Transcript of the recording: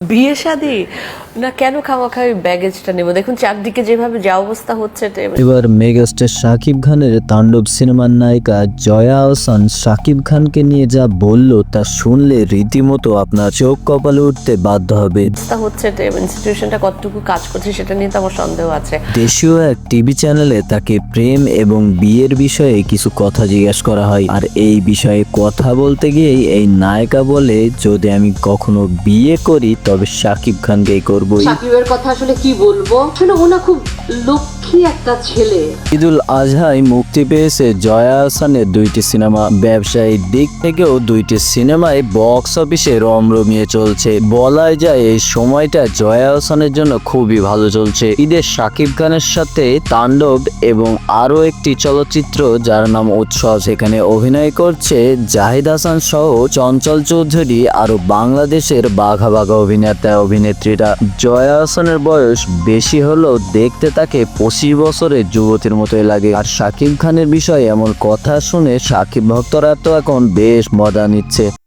বিয়ে শাদী? না কেন খামাখা ওই ব্যাগেজটা নেব? দেখুন চারদিকে যেভাবে যা অবস্থা হচ্ছে এবার মেগাস্টার শাকিব খানের তাণ্ডব সিনেমার নায়িকা জয়া আহসান শাকিব খানকে নিয়ে যা বলল তা শুনলে রীতিমতো আপনার চোখ কপালে উঠতে বাধ্য হবে। অবস্থা হচ্ছে ইনস্টিটিউশনটা কতটুকু কাজ করছে সেটা নিয়ে তো আমার সন্দেহ আছে। দেশীয় এক টিভি চ্যানেলে তাকে প্রেম এবং বিয়ের বিষয়ে কিছু কথা জিজ্ঞাসা করা হয় আর এই বিষয়ে কথা বলতে গিয়েই এই নায়িকা বলে যদি আমি কখনো বিয়ে করি তবে শাকিব খানকেই করব সাকিবের কথা আসলে কি বলব? আসলে ওনা খুব ঈদুল আজহায় মুক্তি পেয়েছে জয়া আহসানের দুইটি সিনেমা। ব্যবসায়িক দিক থেকেও দুইটি সিনেমায় বক্স অফিসে রমরমিয়ে চলছে। বলাই যায় এই সময়টা জয়া আহসানের জন্য খুবই ভালো চলছে। ঈদের শাকিব খানের সাথে তাণ্ডব এবং আরও একটি চলচ্চিত্র যার নাম উৎসব। সেখানে অভিনয় করছে জাহিদ হাসান সহ চঞ্চল চৌধুরী আরও বাংলাদেশের বাঘা বাঘা অভিনেতা অভিনেত্রীরা জয়া হাসানের বয়স বেশি হলেও দেখতে তাকে পঁচিশ বছরের যুবতীর মতোই লাগে। আর শাকিব খানের বিষয়ে এমন কথা শুনে শাকিব ভক্তরা তো এখন বেশ মজা নিচ্ছে।